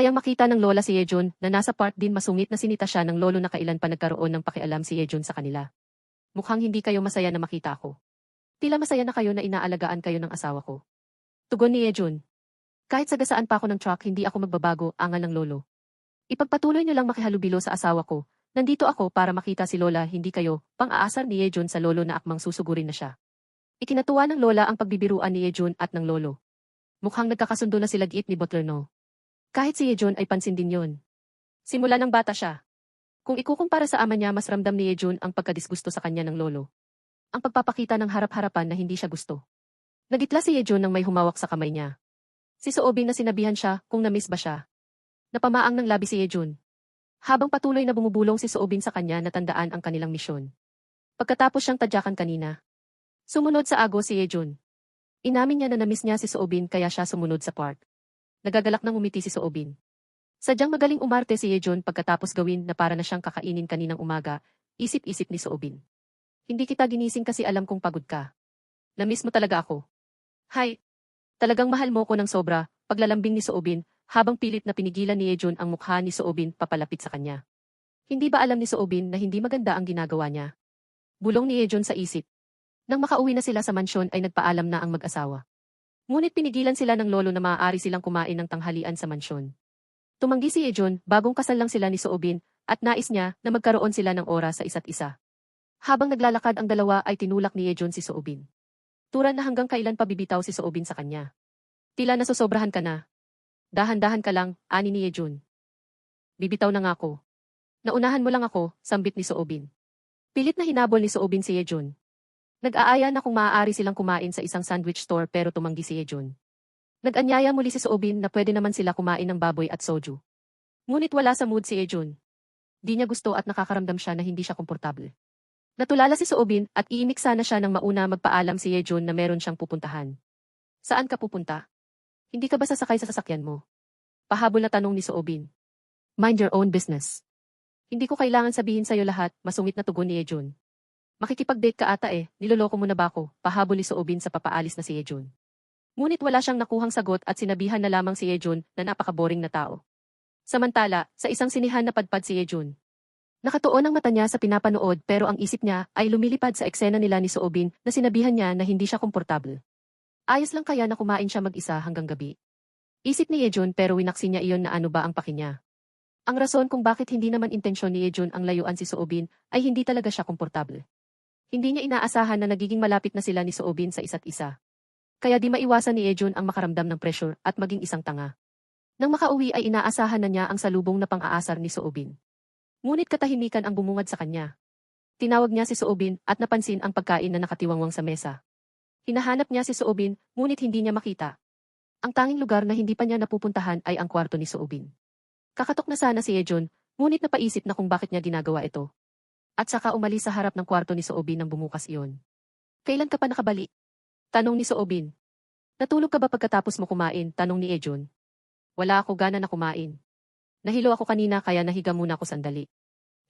Masayang makita ng lola si Yejun na nasa part din masungit na sinita siya ng lolo na kailan pa nagkaroon ng pakialam si Yejun sa kanila. Mukhang hindi kayo masaya na makita ako. Tila masaya na kayo na inaalagaan kayo ng asawa ko. Tugon ni Yejun. Kahit sagasaan pa ako ng truck hindi ako magbabago, angal ng lolo. Ipagpatuloy niyo lang makihalubilo sa asawa ko. Nandito ako para makita si Lola, hindi kayo, pang-aasar ni Yejun sa lolo na akmang susugurin na siya. Ikinatuwa ng Lola ang pagbibiruan ni Yejun at ng lolo. Mukhang nagkakasundo na sila giit ni Butler no. Kahit si Yejun ay pansin din yon. Simula ng bata siya. Kung ikukumpara sa ama niya mas ramdam ni Yejun ang pagkadisgusto sa kanya ng lolo. Ang pagpapakita ng harap-harapan na hindi siya gusto. Nagitla si Yejun nang may humawak sa kamay niya. Si Soobin na sinabihan siya kung namiss ba siya. Napamaang ng labi si Yejun. Habang patuloy na bumubulong si Soobin sa kanya natandaan ang kanilang misyon. Pagkatapos siyang tadyakan kanina. Sumunod sa ago si Yejun. Inamin niya na namiss niya si Soobin kaya siya sumunod sa park. Nagagalak ng umiti si Soobin. Sadyang magaling umarte si Yejon pagkatapos gawin na para na siyang kakainin kaninang umaga, isip-isip ni Soobin. Hindi kita ginising kasi alam kong pagod ka. Namiss mo talaga ako. Hay! Talagang mahal mo ko ng sobra, paglalambing ni Soobin, habang pilit na pinigilan ni Yejon ang mukha ni Soobin papalapit sa kanya. Hindi ba alam ni Soobin na hindi maganda ang ginagawa niya? Bulong ni Yejon sa isip. Nang makauwi na sila sa mansyon ay nagpaalam na ang mag-asawa. Ngunit pinigilan sila ng lolo na maaari silang kumain ng tanghalian sa mansyon. Tumanggi si Ejon, bagong kasal lang sila ni Soobin, at nais niya na magkaroon sila ng oras sa isa't isa. Habang naglalakad ang dalawa ay tinulak ni Ejon si Soobin. Turan na hanggang kailan pa bibitaw si Soobin sa kanya. Tila nasusobrahan ka na. Dahan-dahan ka lang, ani ni Ejon. Bibitaw na nga ako. Naunahan mo lang ako, sambit ni Soobin. Pilit na hinabol ni Soobin si Ejon. Nag-aaya na kung maaari silang kumain sa isang sandwich store pero tumanggi si Yejun. Nag-anyaya muli si Soobin na pwede naman sila kumain ng baboy at soju. Ngunit wala sa mood si Yejun. Di niya gusto at nakakaramdam siya na hindi siya komportable. Natulala si Soobin at iimik sana siya nang mauna magpaalam si Yejun na meron siyang pupuntahan. Saan ka pupunta? Hindi ka ba sasakay sa sasakyan mo? Pahabol na tanong ni Soobin. Mind your own business. Hindi ko kailangan sabihin sa'yo lahat, masungit na tugon ni Yejun. Makikipag-date ka ata eh, niloloko mo na ba ako, pahabol ni Soobin sa papaalis na si Yejun. Ngunit wala siyang nakuhang sagot at sinabihan na lamang si Yejun na napakaboring na tao. Samantala, sa isang sinihan na padpad si Yejun. Nakatuon ang mata niya sa pinapanood pero ang isip niya ay lumilipad sa eksena nila ni Soobin na sinabihan niya na hindi siya komportable. Ayos lang kaya na kumain siya mag-isa hanggang gabi. Isip ni Yejun pero winaksi niya iyon na ano ba ang paki niya. Ang rason kung bakit hindi naman intensyon ni Yejun ang layuan si Soobin ay hindi talaga siya komportable. Hindi niya inaasahan na nagiging malapit na sila ni Soobin sa isa't isa. Kaya di maiwasan ni Ejun ang makaramdam ng pressure at maging isang tanga. Nang makauwi ay inaasahan na niya ang salubong na pang-aasar ni Soobin. Ngunit katahimikan ang bumungad sa kanya. Tinawag niya si Soobin at napansin ang pagkain na nakatiwangwang sa mesa. Hinahanap niya si Soobin, ngunit hindi niya makita. Ang tanging lugar na hindi pa niya napupuntahan ay ang kwarto ni Soobin. Kakatok na sana si Ejun, ngunit napaisip na kung bakit niya ginagawa ito. At saka umalis sa harap ng kwarto ni Soobin nang bumukas iyon. Kailan ka pa nakabalik? Tanong ni Soobin. Natulog ka ba pagkatapos mo kumain? Tanong ni Ejon. Wala ako gana na kumain. Nahilo ako kanina kaya nahiga muna ako sandali.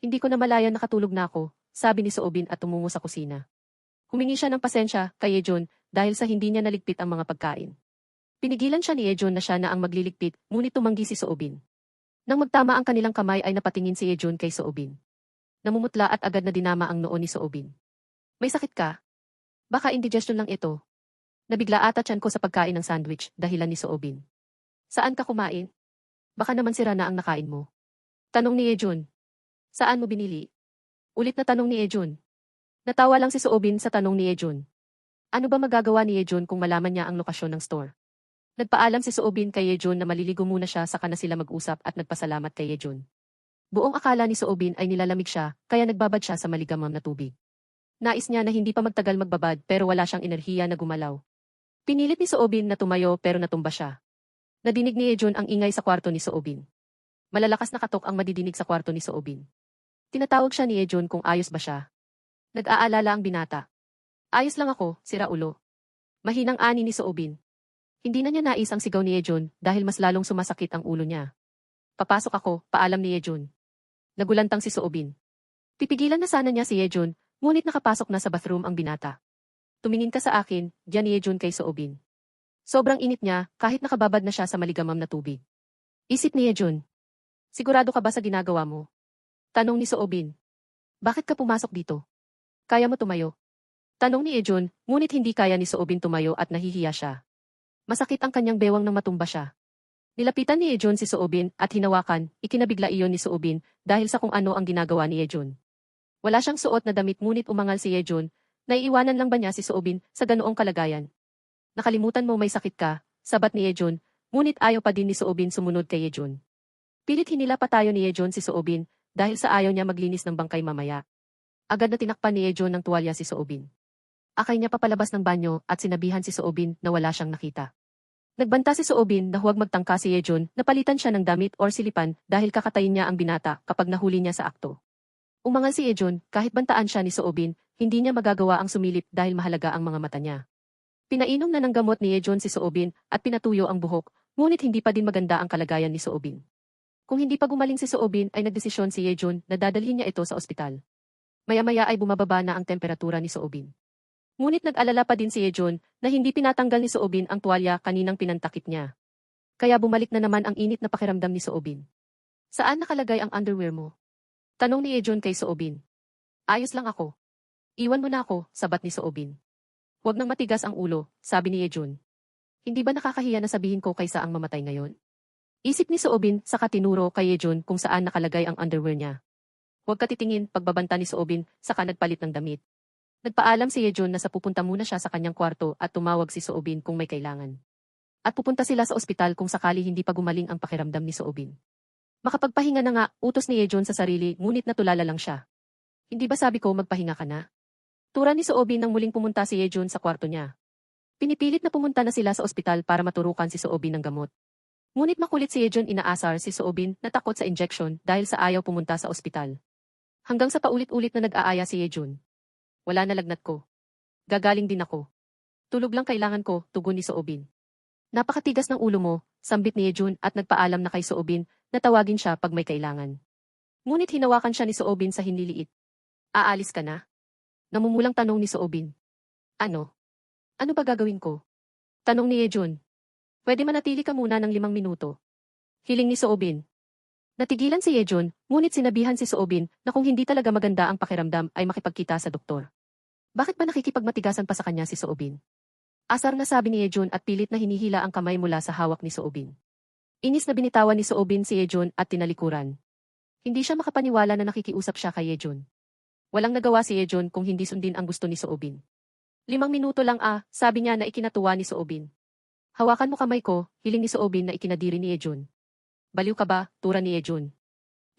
Hindi ko na malaya nakatulog na ako, sabi ni Soobin at tumungo sa kusina. Humingi siya ng pasensya kay Ejon dahil sa hindi niya naligpit ang mga pagkain. Pinigilan siya ni Ejon na siya na ang magliligpit, ngunit tumanggi si Soobin. Nang magtama ang kanilang kamay ay napatingin si Ejon kay Soobin. Namumutla at agad na dinama ang noo ni Soobin. May sakit ka? Baka indigestion lang ito. Nabigla ata tiyan ko sa pagkain ng sandwich, dahilan ni Soobin. Saan ka kumain? Baka naman sira na ang nakain mo. Tanong ni Ejun. Saan mo binili? Ulit na tanong ni Ejun. Natawa lang si Soobin sa tanong ni Ejun. Ano ba magagawa ni Ejun kung malaman niya ang lokasyon ng store? Nagpaalam si Soobin kay Ejun na maliligo muna siya saka na sila mag-usap at nagpasalamat kay Ejun. Buong akala ni Soobin ay nilalamig siya, kaya nagbabad siya sa maligamam na tubig. Nais niya na hindi pa magtagal magbabad pero wala siyang enerhiya na gumalaw. Pinilit ni Soobin na tumayo pero natumba siya. Nadinig ni Ejun ang ingay sa kwarto ni Soobin. Malalakas na katok ang madidinig sa kwarto ni Soobin. Tinatawag siya ni Ejun kung ayos ba siya. Nag-aalala ang binata. Ayos lang ako, sira ulo. Mahinang ani ni Soobin. Hindi na niya nais ang sigaw ni Ejun dahil mas lalong sumasakit ang ulo niya. Papasok ako, paalam ni Ejun. Nagulantang si Soobin. Pipigilan na sana niya si Yejun, ngunit nakapasok na sa bathroom ang binata. Tumingin ka sa akin, diyan ni Yejun kay Soobin. Sobrang init niya, kahit nakababad na siya sa maligamam na tubig. Isip ni Yejun. Sigurado ka ba sa ginagawa mo? Tanong ni Soobin. Bakit ka pumasok dito? Kaya mo tumayo? Tanong ni Ejun, ngunit hindi kaya ni Soobin tumayo at nahihiya siya. Masakit ang kanyang bewang nang matumba siya. Nilapitan ni Ejun si Soobin at hinawakan, ikinabigla iyon ni Soobin dahil sa kung ano ang ginagawa ni Ejun. Wala siyang suot na damit ngunit umangal si Ejun, naiiwanan lang ba niya si Soobin sa ganoong kalagayan? Nakalimutan mo may sakit ka, sabat ni Ejun, ngunit ayaw pa din ni Soobin sumunod kay Ejun. Pilit hinila pa tayo ni Ejun si Soobin dahil sa ayaw niya maglinis ng bangkay mamaya. Agad na tinakpan ni Ejun ng tuwalya si Soobin. Akay niya papalabas ng banyo at sinabihan si Soobin na wala siyang nakita. Nagbanta si Soobin na huwag magtangka si Yejun na palitan siya ng damit or silipan dahil kakatayin niya ang binata kapag nahuli niya sa akto. Umangal si Yejun kahit bantaan siya ni Soobin, hindi niya magagawa ang sumilip dahil mahalaga ang mga mata niya. Pinainom na ng gamot ni Yejun si Soobin at pinatuyo ang buhok, ngunit hindi pa din maganda ang kalagayan ni Soobin. Kung hindi pa gumaling si Soobin ay nagdesisyon si Yejun na dadalhin niya ito sa ospital. Maya-maya ay bumababa na ang temperatura ni Soobin. Ngunit nag-alala pa din si Yejun na hindi pinatanggal ni Soobin ang tuwalya kaninang pinantakip niya. Kaya bumalik na naman ang init na pakiramdam ni Soobin. Saan nakalagay ang underwear mo? Tanong ni Yejun kay Soobin. Ayos lang ako. Iwan mo na ako, sabat ni Soobin. Huwag nang matigas ang ulo, sabi ni Yejun. Hindi ba nakakahiya na sabihin ko kaysa ang mamatay ngayon? Isip ni Soobin sa katinuro kay Yejun kung saan nakalagay ang underwear niya. Huwag ka titingin pagbabanta ni Soobin saka nagpalit ng damit. Nagpaalam si Yejun na sa pupunta muna siya sa kanyang kwarto at tumawag si Soobin kung may kailangan. At pupunta sila sa ospital kung sakali hindi pa gumaling ang pakiramdam ni Soobin. Makapagpahinga na nga, utos ni Yejun sa sarili ngunit natulala lang siya. Hindi ba sabi ko magpahinga ka na? Tura ni Soobin nang muling pumunta si Yejun sa kwarto niya. Pinipilit na pumunta na sila sa ospital para maturukan si Soobin ng gamot. Ngunit makulit si Yejun inaasar si Soobin na takot sa injection dahil sa ayaw pumunta sa ospital. Hanggang sa paulit-ulit na nag-aaya si Yejun. Wala na lagnat ko. Gagaling din ako. Tulog lang kailangan ko, tugon ni Soobin. Napakatigas ng ulo mo, sambit ni Yejun at nagpaalam na kay Soobin na tawagin siya pag may kailangan. Ngunit hinawakan siya ni Soobin sa hiniliit. Aalis ka na? Namumulang tanong ni Soobin. Ano? Ano ba gagawin ko? Tanong ni Yejun. Pwede manatili ka muna ng limang minuto. Hiling ni Soobin. Natigilan si Yejun, ngunit sinabihan si Soobin na kung hindi talaga maganda ang pakiramdam ay makipagkita sa doktor. Bakit ba nakikipagmatigasan pa sa kanya si Soobin? Asar na sabi ni Yejun at pilit na hinihila ang kamay mula sa hawak ni Soobin. Inis na binitawan ni Soobin si Yejun at tinalikuran. Hindi siya makapaniwala na nakikiusap siya kay Yejun. Walang nagawa si Yejun kung hindi sundin ang gusto ni Soobin. Limang minuto lang ah, sabi niya na ikinatuwa ni Soobin. Hawakan mo kamay ko, hiling ni Soobin na ikinadiri ni Yejun. Baliw ka ba, tura ni Yejun.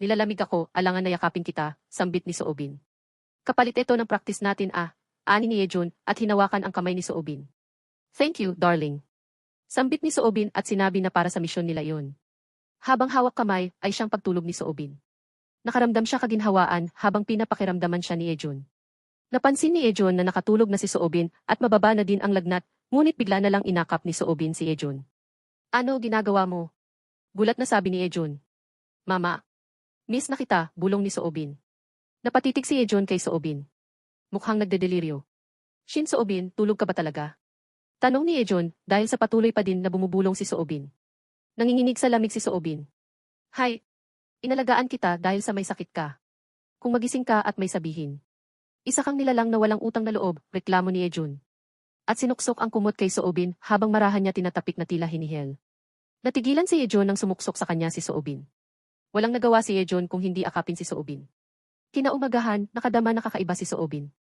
Nilalamig ako, alangan na yakapin kita, sambit ni Soobin. Kapalit ito ng practice natin ah, ani ni Yejun at hinawakan ang kamay ni Soobin. Thank you, darling. Sambit ni Soobin at sinabi na para sa misyon nila yon. Habang hawak kamay ay siyang pagtulog ni Soobin. Nakaramdam siya kaginhawaan habang pinapakiramdaman siya ni Ejun. Napansin ni Ejun na nakatulog na si Soobin at mababa na din ang lagnat, ngunit bigla na lang inakap ni Soobin si Ejun. Ano ginagawa mo? Gulat na sabi ni Ejun. Mama. Miss na kita, bulong ni Soobin. Napatitig si Ejun kay Soobin. Mukhang nagdedeliryo. Shin Soobin, tulog ka ba talaga? Tanong ni Ejun dahil sa patuloy pa din na bumubulong si Soobin. Nanginginig sa lamig si Soobin. Hay, inalagaan kita dahil sa may sakit ka. Kung magising ka at may sabihin. Isa kang nilalang na walang utang na loob, reklamo ni Ejun. At sinuksok ang kumot kay Soobin habang marahan niya tinatapik na tila hinihel. Natigilan si Ejun nang sumuksok sa kanya si Soobin. Walang nagawa si Ejun kung hindi akapin si Soobin. Kinaumagahan, nakadama nakakaiba si Soobin.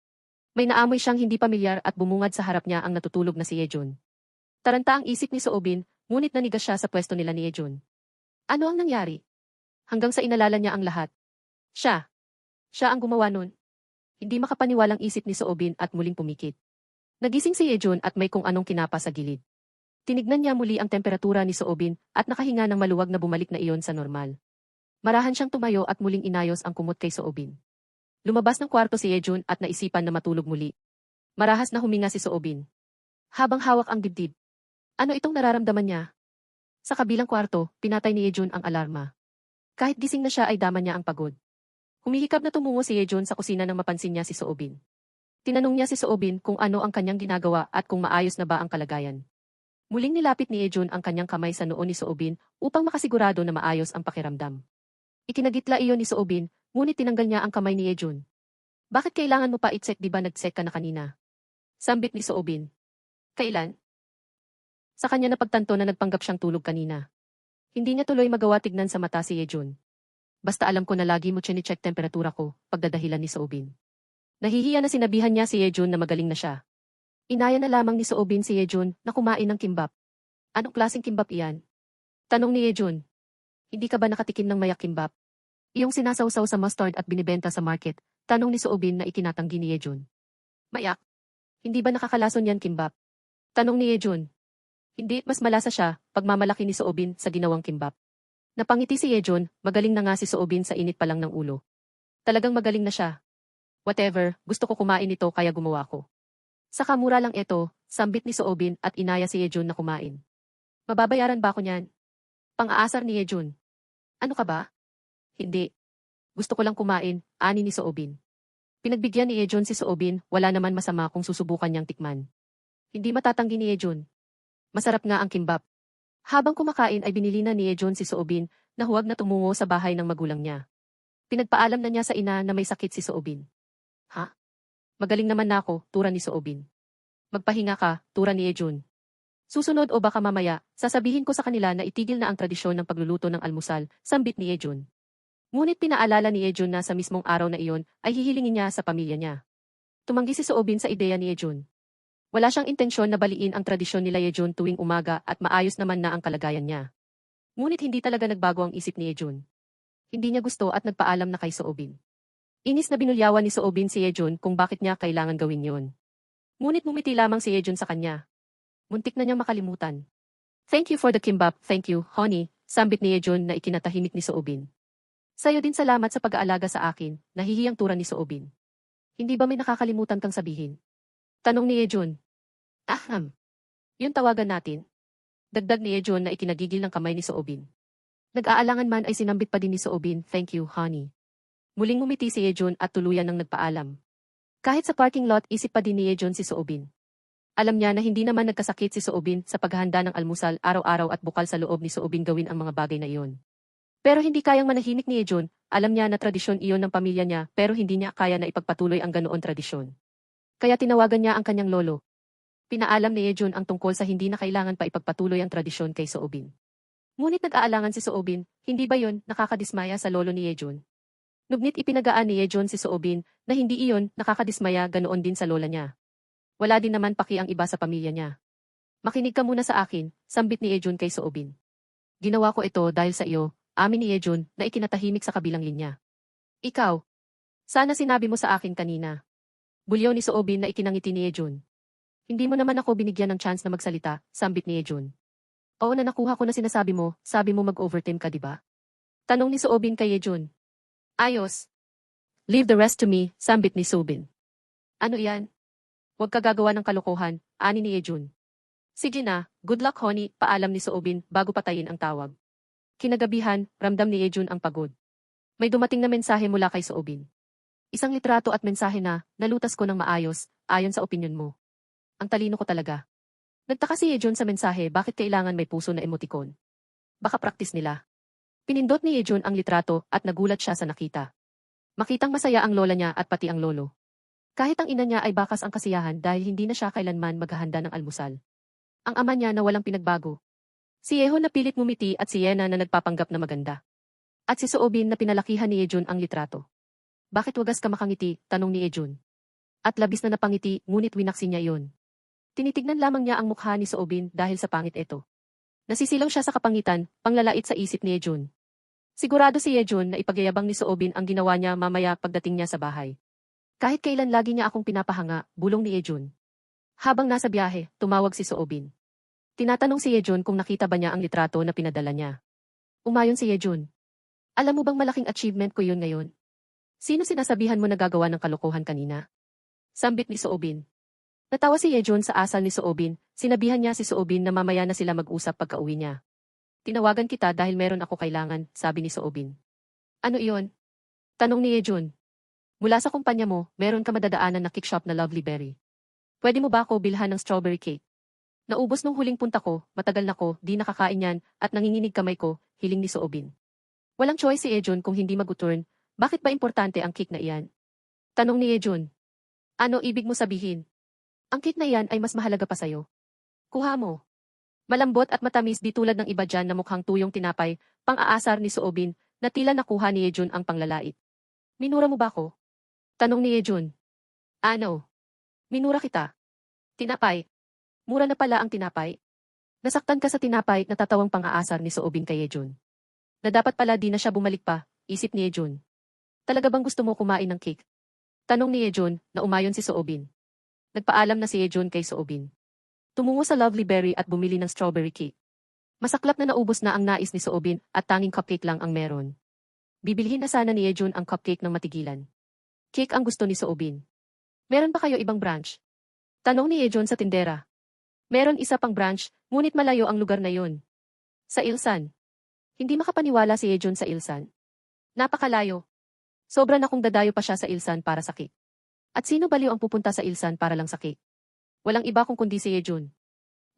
May naamoy siyang hindi pamilyar at bumungad sa harap niya ang natutulog na si Yejun. Taranta ang isip ni Soobin, ngunit nanigas siya sa pwesto nila ni Yejun. Ano ang nangyari? Hanggang sa inalala niya ang lahat. Siya. Siya ang gumawa nun. Hindi makapaniwalang isip ni Soobin at muling pumikit. Nagising si Yejun at may kung anong kinapa sa gilid. Tinignan niya muli ang temperatura ni Soobin at nakahinga ng maluwag na bumalik na iyon sa normal. Marahan siyang tumayo at muling inayos ang kumot kay Soobin. Lumabas ng kwarto si Yejun at naisipan na matulog muli. Marahas na huminga si Soobin. Habang hawak ang dibdib. Ano itong nararamdaman niya? Sa kabilang kwarto, pinatay ni Yejun ang alarma. Kahit gising na siya ay dama niya ang pagod. Humihikab na tumungo si Yejun sa kusina nang mapansin niya si Soobin. Tinanong niya si Soobin kung ano ang kanyang ginagawa at kung maayos na ba ang kalagayan. Muling nilapit ni Ejun ang kanyang kamay sa noo ni Soobin upang makasigurado na maayos ang pakiramdam. Ikinagitla iyon ni Soobin, ngunit tinanggal niya ang kamay ni Ejun. Bakit kailangan mo pa i-check di ba nag-check ka na kanina? Sambit ni Soobin. Kailan? Sa kanya napagtanto na nagpanggap siyang tulog kanina. Hindi niya tuloy magawa tignan sa mata si Ejun. Basta alam ko na lagi mo chine-check temperatura ko, pagdadahilan ni Soobin. Nahihiya na sinabihan niya si Yejun na magaling na siya. Inaya na lamang ni Soobin si Yejun na kumain ng kimbap. Anong klaseng kimbap iyan? Tanong ni Yejun. Hindi ka ba nakatikim ng mayak kimbap? Iyong sinasawsaw sa mustard at binibenta sa market, tanong ni Soobin na ikinatanggi ni Yejun. Mayak? Hindi ba nakakalason yan kimbap? Tanong ni Yejun. Hindi, mas malasa siya, pagmamalaki ni Soobin sa ginawang kimbap. Napangiti si Yejun, magaling na nga si Soobin sa init pa lang ng ulo. Talagang magaling na siya. Whatever, gusto ko kumain ito kaya gumawa ko. Saka mura lang ito, sambit ni Soobin at inaya si Yejun na kumain. Mababayaran ba ako niyan? Pang-aasar ni Yejun. Ano ka ba? Hindi. Gusto ko lang kumain, ani ni Soobin. Pinagbigyan ni Yejun si Soobin, wala naman masama kung susubukan niyang tikman. Hindi matatanggi ni Yejun. Masarap nga ang kimbap. Habang kumakain ay binili na ni Yejun si Soobin na huwag na tumungo sa bahay ng magulang niya. Pinagpaalam na niya sa ina na may sakit si Soobin. Ha? Magaling naman na ako, tura ni Soobin. Magpahinga ka, tura ni Ejun. Susunod o baka mamaya, sasabihin ko sa kanila na itigil na ang tradisyon ng pagluluto ng almusal, sambit ni Ejun. Ngunit pinaalala ni Ejun na sa mismong araw na iyon ay hihilingin niya sa pamilya niya. Tumanggi si Soobin sa ideya ni Ejun. Wala siyang intensyon na baliin ang tradisyon nila Ejun tuwing umaga at maayos naman na ang kalagayan niya. Ngunit hindi talaga nagbago ang isip ni Ejun. Hindi niya gusto at nagpaalam na kay Soobin. Inis na binulyawan ni Soobin si Yejun kung bakit niya kailangan gawin yon. Ngunit mumiti lamang si Yejun sa kanya. Muntik na niyang makalimutan. Thank you for the kimbap, thank you, honey, sambit ni Yejun na ikinatahimik ni Soobin. Sa'yo din salamat sa pag-aalaga sa akin, nahihiyang tura ni Soobin. Hindi ba may nakakalimutan kang sabihin? Tanong ni Yejun. Aham. Yun tawagan natin. Dagdag ni Yejun na ikinagigil ng kamay ni Soobin. Nag-aalangan man ay sinambit pa din ni Soobin, thank you, honey. Muling ngumiti si Yejun at tuluyan ng nagpaalam. Kahit sa parking lot, isip pa din ni Yejun si Soobin. Alam niya na hindi naman nagkasakit si Soobin sa paghahanda ng almusal araw-araw at bukal sa loob ni Soobin gawin ang mga bagay na iyon. Pero hindi kayang manahimik ni Yejun, alam niya na tradisyon iyon ng pamilya niya pero hindi niya kaya na ipagpatuloy ang ganoon tradisyon. Kaya tinawagan niya ang kanyang lolo. Pinaalam ni Yejun ang tungkol sa hindi na kailangan pa ipagpatuloy ang tradisyon kay Soobin. Ngunit nag-aalangan si Soobin, hindi ba yon nakakadismaya sa lolo ni Yejun? Ngunit ipinagaan ni Yejon si Soobin na hindi iyon nakakadismaya ganoon din sa lola niya. Wala din naman paki ang iba sa pamilya niya. Makinig ka muna sa akin, sambit ni Yejon kay Soobin. Ginawa ko ito dahil sa iyo, amin ni Yejon na ikinatahimik sa kabilang linya. Ikaw, sana sinabi mo sa akin kanina. Bulyo ni Soobin na ikinangiti ni Yejon. Hindi mo naman ako binigyan ng chance na magsalita, sambit ni Yejon. Oo na nakuha ko na sinasabi mo, sabi mo mag-overtime ka ba? Tanong ni Soobin kay Yejon. Ayos. Leave the rest to me, sambit ni Subin. Ano yan? Huwag ka gagawa ng kalokohan, ani ni Ejun. Sige na, good luck honey, paalam ni Soobin bago patayin ang tawag. Kinagabihan, ramdam ni Ejun ang pagod. May dumating na mensahe mula kay Soobin. Isang litrato at mensahe na, nalutas ko ng maayos, ayon sa opinyon mo. Ang talino ko talaga. Nagtaka si Ejun sa mensahe bakit kailangan may puso na emoticon. Baka practice nila. Pinindot ni Yejun ang litrato at nagulat siya sa nakita. Makitang masaya ang lola niya at pati ang lolo. Kahit ang ina niya ay bakas ang kasiyahan dahil hindi na siya kailanman maghahanda ng almusal. Ang ama niya na walang pinagbago. Si Yeho na pilit ngumiti at si Yena na nagpapanggap na maganda. At si Soobin na pinalakihan ni Yejun ang litrato. Bakit wagas ka makangiti? Tanong ni Yejun. At labis na napangiti, ngunit winaksi niya iyon. Tinitignan lamang niya ang mukha ni Soobin dahil sa pangit ito. Nasisilaw siya sa kapangitan, panglalait sa isip ni Yejun. Sigurado si Yejun na ipagyayabang ni Soobin ang ginawa niya mamaya pagdating niya sa bahay. Kahit kailan lagi niya akong pinapahanga, bulong ni Yejun. Habang nasa biyahe, tumawag si Soobin. Tinatanong si Yejun kung nakita ba niya ang litrato na pinadala niya. Umayon si Yejun. Alam mo bang malaking achievement ko yun ngayon? Sino sinasabihan mo na gagawa ng kalokohan kanina? Sambit ni Soobin. Natawa si Yejun sa asal ni Soobin, sinabihan niya si Soobin na mamaya na sila mag-usap pagka-uwi niya. Tinawagan kita dahil meron ako kailangan, sabi ni Soobin. Ano iyon? Tanong ni Yejun. Mula sa kumpanya mo, meron ka madadaanan na kickshop na Lovely Berry. Pwede mo ba ako bilhan ng strawberry cake? Naubos nung huling punta ko, matagal na ko, di nakakain yan, at nanginginig kamay ko, hiling ni Soobin. Walang choice si Ejun kung hindi mag-turn, bakit ba importante ang cake na iyan? Tanong ni Ejun. Ano ibig mo sabihin? Ang cake na iyan ay mas mahalaga pa sa'yo. Kuha mo. Malambot at matamis di tulad ng iba dyan na mukhang tuyong tinapay, pang-aasar ni Soobin, na tila nakuha ni Ejun ang panglalait. Minura mo ba ko? Tanong ni Ejun. Ano? Minura kita. Tinapay. Mura na pala ang tinapay. Nasaktan ka sa tinapay na tatawang pang-aasar ni Soobin kay Ejun. Na dapat pala di na siya bumalik pa, isip ni Ejun. Talaga bang gusto mo kumain ng cake? Tanong ni Ejun, na umayon si Soobin. Nagpaalam na si Ejun kay Soobin. Tumungo sa Lovely Berry at bumili ng strawberry cake. Masaklap na naubos na ang nais ni Soobin at tanging cupcake lang ang meron. Bibilhin na sana ni Ejun ang cupcake ng matigilan. Cake ang gusto ni Soobin. Meron pa kayo ibang branch? Tanong ni Ejun sa tindera. Meron isa pang branch, ngunit malayo ang lugar na yun. Sa Ilsan. Hindi makapaniwala si Ejun sa Ilsan. Napakalayo. Sobra na kung dadayo pa siya sa Ilsan para sa cake. At sino baliw ang pupunta sa Ilsan para lang sa cake? Walang iba kung kundi si Ejun.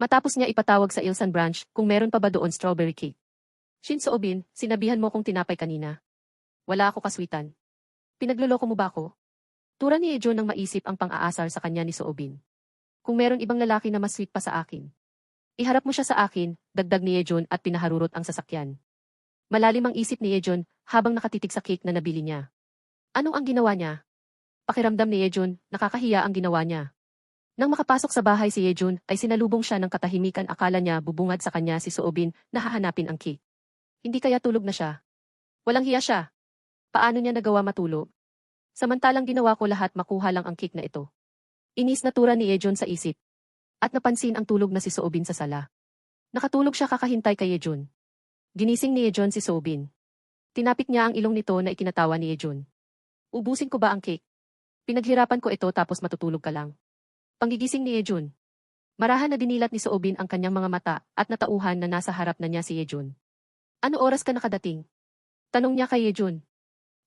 Matapos niya ipatawag sa Ilsan branch kung meron pa ba doon strawberry cake. Shin Soobin, sinabihan mo kong tinapay kanina. Wala ako kaswitan. Pinagluloko mo ba ako? Tura ni Ejun nang maisip ang pang-aasar sa kanya ni Soobin. Kung meron ibang lalaki na mas sweet pa sa akin. Iharap mo siya sa akin, dagdag ni Ejun at pinaharurot ang sasakyan. Malalim ang isip ni Ejun habang nakatitig sa cake na nabili niya. Anong ang ginawa niya? Pakiramdam ni Ejun, nakakahiya ang ginawa niya. Nang makapasok sa bahay si Ejun, ay sinalubong siya ng katahimikan akala niya bubungad sa kanya si Soobin na hahanapin ang cake. Hindi kaya tulog na siya. Walang hiya siya. Paano niya nagawa matulog? Samantalang ginawa ko lahat makuha lang ang cake na ito. Inis na tura ni Ejun sa isip. At napansin ang tulog na si Soobin sa sala. Nakatulog siya kakahintay kay Ejun. Ginising ni Ejun si Soobin. Tinapik niya ang ilong nito na ikinatawa ni Ejun. Ubusin ko ba ang cake? Pinaghirapan ko ito tapos matutulog ka lang. Pangigising ni Ejun. Marahan na dinilat ni Soobin ang kanyang mga mata at natauhan na nasa harap na niya si Ejun. Ano oras ka nakadating? Tanong niya kay Ejun.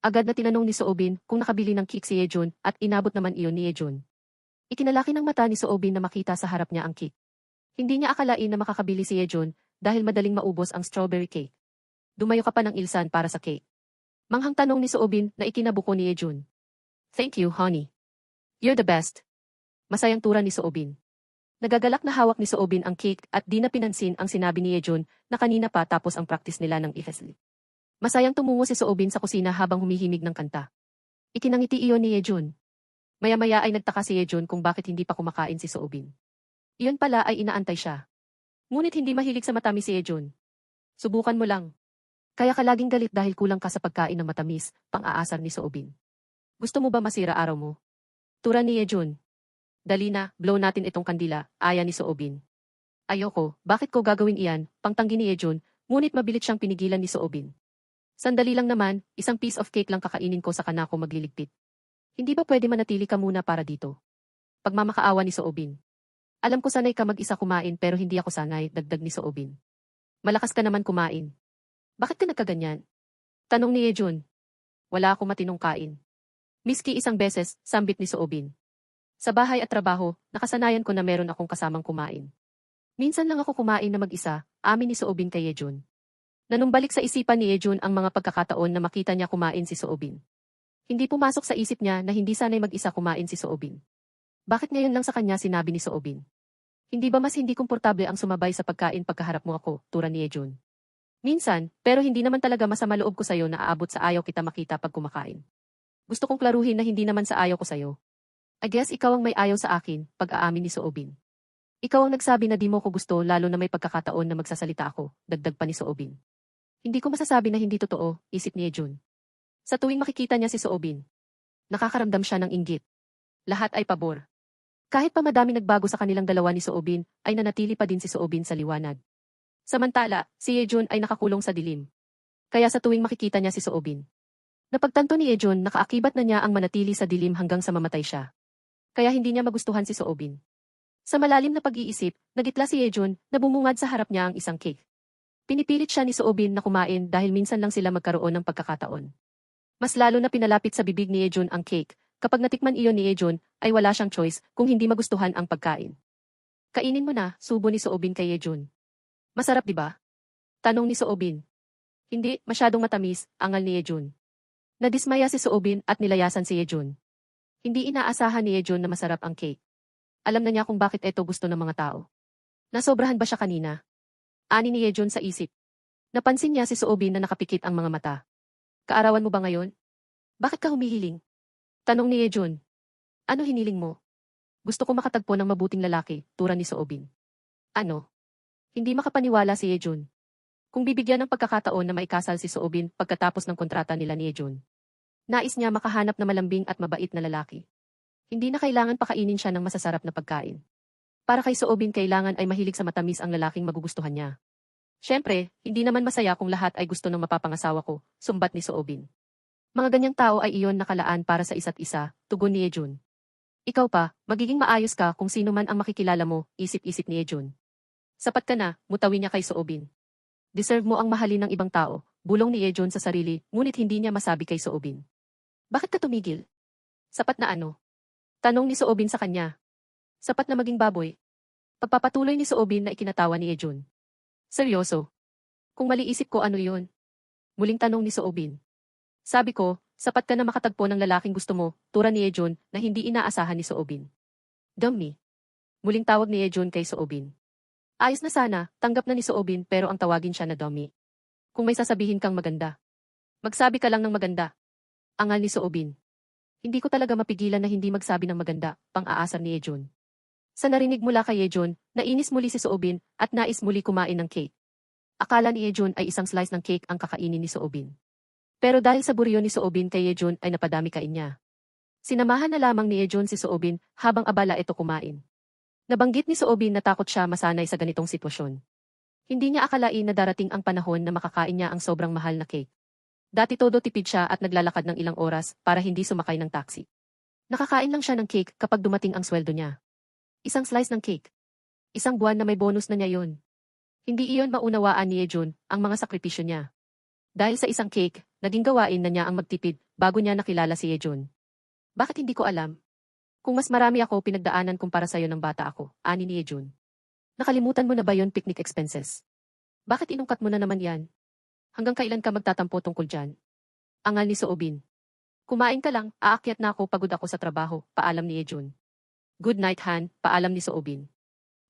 Agad na tinanong ni Soobin kung nakabili ng cake si Ejun at inabot naman iyon ni Ejun. Ikinalaki ng mata ni Soobin na makita sa harap niya ang cake. Hindi niya akalain na makakabili si Ejun dahil madaling maubos ang strawberry cake. Dumayo ka pa ng ilsan para sa cake. Manghang tanong ni Soobin na ikinabuko ni Ejun. Thank you, honey. You're the best. Masayang tura ni Soobin. Nagagalak na hawak ni Soobin ang cake at di na pinansin ang sinabi ni Ejun na kanina pa tapos ang practice nila ng ihesli. Masayang tumungo si Soobin sa kusina habang humihimig ng kanta. Ikinangiti iyon ni Ejun. Maya-maya ay nagtaka si Ejun kung bakit hindi pa kumakain si Soobin. Iyon pala ay inaantay siya. Ngunit hindi mahilig sa matamis si Ejun. Subukan mo lang. Kaya ka laging galit dahil kulang ka sa pagkain ng matamis, pang-aasar ni Soobin. Gusto mo ba masira araw mo? Tura ni Ejun. Dali na, blow natin itong kandila, aya ni Soobin. Ayoko, bakit ko gagawin iyan, pangtanggi ni Ejun, ngunit mabilit siyang pinigilan ni Soobin. Sandali lang naman, isang piece of cake lang kakainin ko sa kanako magliligpit. Hindi ba pwede manatili ka muna para dito? Pagmamakaawa ni Soobin. Alam ko sanay ka mag-isa kumain pero hindi ako sanay, dagdag ni Soobin. Malakas ka naman kumain. Bakit ka nagkaganyan? Tanong ni Ejun. Wala akong matinong kain. Miski isang beses, sambit ni Soobin. Sa bahay at trabaho, nakasanayan ko na meron akong kasamang kumain. Minsan lang ako kumain na mag-isa, amin ni Soobin kay Ejun. Nanumbalik sa isipan ni Ejun ang mga pagkakataon na makita niya kumain si Soobin. Hindi pumasok sa isip niya na hindi sanay mag-isa kumain si Soobin. Bakit ngayon lang sa kanya sinabi ni Soobin? Hindi ba mas hindi komportable ang sumabay sa pagkain pagkaharap mo ako, tura ni Ejun? Minsan, pero hindi naman talaga masama loob ko sa'yo na aabot sa ayaw kita makita pag kumakain. Gusto kong klaruhin na hindi naman sa ayaw ko sa'yo. I guess ikaw ang may ayaw sa akin, pag-aamin ni Soobin. Ikaw ang nagsabi na di mo ko gusto lalo na may pagkakataon na magsasalita ako, dagdag pa ni Soobin. Hindi ko masasabi na hindi totoo, isip ni Ejun. Sa tuwing makikita niya si Soobin, nakakaramdam siya ng inggit. Lahat ay pabor. Kahit pa madami nagbago sa kanilang dalawa ni Soobin, ay nanatili pa din si Soobin sa liwanag. Samantala, si Yejun ay nakakulong sa dilim. Kaya sa tuwing makikita niya si Soobin. Napagtanto ni Yejun nakaakibat na niya ang manatili sa dilim hanggang sa mamatay siya. Kaya hindi niya magustuhan si Soobin. Sa malalim na pag-iisip, nagitla si Yejun na bumungad sa harap niya ang isang cake. Pinipilit siya ni Soobin na kumain dahil minsan lang sila magkaroon ng pagkakataon. Mas lalo na pinalapit sa bibig ni Ejun ang cake. Kapag natikman iyon ni Ejun, ay wala siyang choice kung hindi magustuhan ang pagkain. Kainin mo na, subo ni Soobin kay Yejun. Masarap di ba? Tanong ni Soobin. Hindi, masyadong matamis, angal ni Yejun. Nadismaya si Soobin at nilayasan si Yejun. Hindi inaasahan ni Yejun na masarap ang cake. Alam na niya kung bakit ito gusto ng mga tao. Nasobrahan ba siya kanina? Ani ni Yejun sa isip. Napansin niya si Soobin na nakapikit ang mga mata. Kaarawan mo ba ngayon? Bakit ka humihiling? Tanong ni Yejun. Ano hiniling mo? Gusto ko makatagpo ng mabuting lalaki, tura ni Soobin. Ano? Hindi makapaniwala si Yejun. Kung bibigyan ng pagkakataon na maikasal si Soobin pagkatapos ng kontrata nila ni Yejun. Nais niya makahanap na malambing at mabait na lalaki. Hindi na kailangan pakainin siya ng masasarap na pagkain. Para kay Soobin kailangan ay mahilig sa matamis ang lalaking magugustuhan niya. Siyempre, hindi naman masaya kung lahat ay gusto ng mapapangasawa ko, sumbat ni Soobin. Mga ganyang tao ay iyon nakalaan para sa isa't isa, tugon ni Yejun. Ikaw pa, magiging maayos ka kung sino man ang makikilala mo, isip-isip ni Yejun. Sapat ka na, mutawi niya kay Soobin. Deserve mo ang mahalin ng ibang tao, bulong ni Yejun sa sarili, ngunit hindi niya masabi kay Soobin. Bakit ka tumigil? Sapat na ano? Tanong ni Soobin sa kanya. Sapat na maging baboy. Pagpapatuloy ni Soobin na ikinatawa ni Yejun. Seryoso? Kung mali isip ko ano yon? Muling tanong ni Soobin. Sabi ko, sapat ka na makatagpo ng lalaking gusto mo, tura ni Yejun na hindi inaasahan ni Soobin. Dummy. Muling tawag ni Yejun kay Soobin. Ayos na sana, tanggap na ni Soobin pero ang tawagin siya na dummy. Kung may sasabihin kang maganda. Magsabi ka lang ng maganda. Angal ni Soobin. Hindi ko talaga mapigilan na hindi magsabi ng maganda, pang-aasar ni Yejun. Sa narinig mula kay Yejun, nainis muli si Soobin at nais muli kumain ng cake. Akala ni Yejun ay isang slice ng cake ang kakainin ni Soobin. Pero dahil sa buryo ni Soobin kay Yejun ay napadami kain niya. Sinamahan na lamang ni Yejun si Soobin habang abala ito kumain. Nabanggit ni Soobin na takot siya masanay sa ganitong sitwasyon. Hindi niya akalain na darating ang panahon na makakain niya ang sobrang mahal na cake. Dati todo tipid siya at naglalakad ng ilang oras para hindi sumakay ng taxi. Nakakain lang siya ng cake kapag dumating ang sweldo niya. Isang slice ng cake. Isang buwan na may bonus na niya yon. Hindi iyon maunawaan ni Yejun ang mga sakripisyo niya. Dahil sa isang cake, naging gawain na niya ang magtipid bago niya nakilala si Yejun. Bakit hindi ko alam? Kung mas marami ako pinagdaanan kumpara sa'yo ng bata ako, ani ni Yejun. Nakalimutan mo na ba yon picnic expenses? Bakit inungkat mo na naman yan? Hanggang kailan ka magtatampo tungkol dyan? Angal ni Soobin. Kumain ka lang, aakyat na ako pagod ako sa trabaho, paalam ni Yejun. Good night Han, paalam ni Soobin.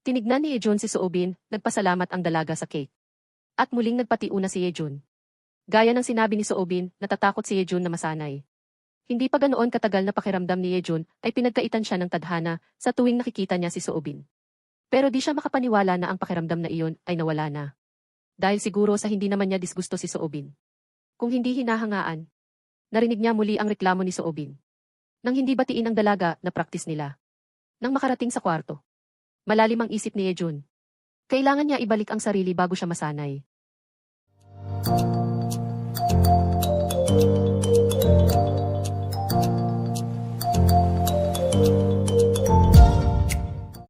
Tinignan ni Yejun si Soobin, nagpasalamat ang dalaga sa cake. At muling nagpatiuna si Yejun. Gaya ng sinabi ni Soobin, natatakot si Yejun na masanay. Hindi pa ganoon katagal na pakiramdam ni Yejun ay pinagkaitan siya ng tadhana sa tuwing nakikita niya si Soobin. Pero di siya makapaniwala na ang pakiramdam na iyon ay nawala na dahil siguro sa hindi naman niya disgusto si Soobin. Kung hindi hinahangaan, narinig niya muli ang reklamo ni Soobin. Nang hindi batiin ang dalaga na praktis nila. Nang makarating sa kwarto. Malalim ang isip ni Ejun. Kailangan niya ibalik ang sarili bago siya masanay. Thank you.